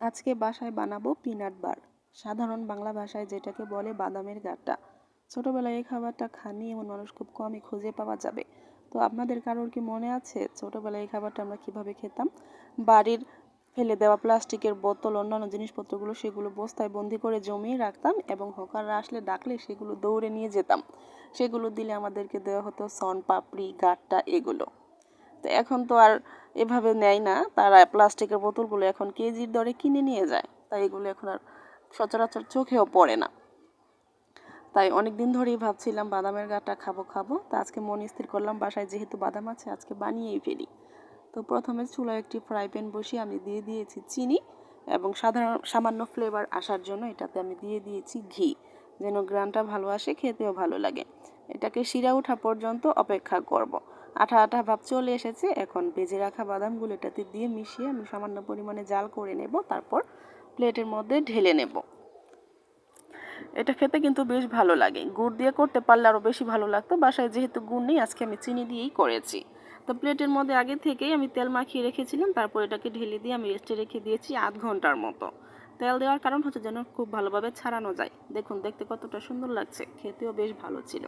আজকে বাসায় বানাবো পিনাট বার। সাধারণ বাংলা ভাষায় যেটাকে বলে বাদামের গাটা। ছোটবেলায় এই খাবারটা খানি এমন মানুষ খুব কমই খুঁজে পাওয়া যাবে। তো আপনাদের কারোর কি মনে আছে, ছোটবেলায় এই খাবারটা আমরা কীভাবে খেতাম? বাড়ির ফেলে দেওয়া প্লাস্টিকের বোতল, অন্যান্য জিনিসপত্রগুলো সেগুলো বস্তায় বন্দি করে জমিয়ে রাখতাম এবং হকাররা আসলে ডাকলে সেগুলো দৌড়ে নিয়ে যেতাম। সেগুলো দিলে আমাদেরকে দেওয়া হতো সন, পাপড়ি, গাট্টা, এগুলো। এখন তো আর এভাবে নেয় না। তারা প্লাস্টিকের বোতলগুলো এখন কেজির দরে কিনে নিয়ে যায়। তাই এগুলো এখন আর সচরাচর চোখেও পড়ে না। তাই অনেক দিন ধরেই ভাবছিলাম, বাদামের গাটা খাব খাব। তা আজকে মন স্থির করলাম, বাসায় যেহেতু বাদাম আছে, আজকে বানিয়েই ফেলি। তো প্রথমে চুলায় একটি ফ্রাই প্যান বসিয়ে আমি দিয়ে দিয়েছি চিনি এবং সাধারণ, সামান্য ফ্লেভার আসার জন্য এটাতে আমি দিয়ে দিয়েছি ঘি। যেন গ্রানটা ভালো আসে, খেতেও ভালো লাগে। এটাকে শিরা ওঠা পর্যন্ত অপেক্ষা করব। আঠা আঠা ভাব চলে এসেছে। এখন ভেজে রাখা বাদামগুলো এটাতে দিয়ে মিশিয়ে আমি সামান্য পরিমাণে জাল করে নেব, তারপর প্লেটের মধ্যে ঢেলে নেব। এটা খেতে কিন্তু বেশ ভালো লাগে। গুড় দিয়ে করতে পারলে আরও বেশি ভালো লাগতো। বাসায় যেহেতু গুড় নেই, আজকে আমি চিনি দিয়েই করেছি। তো প্লেটের মধ্যে আগে থেকেই আমি তেল মাখিয়ে রেখেছিলাম, তারপর এটাকে ঢেলে দিয়ে আমি রেস্টে রেখে দিয়েছি আধ ঘণ্টার মতো। তেল দেওয়ার কারণ হচ্ছে যেন খুব ভালোভাবে ছাড়ানো যায়। দেখুন, দেখতে কতটা সুন্দর লাগছে। খেতেও বেশ ভালো ছিল।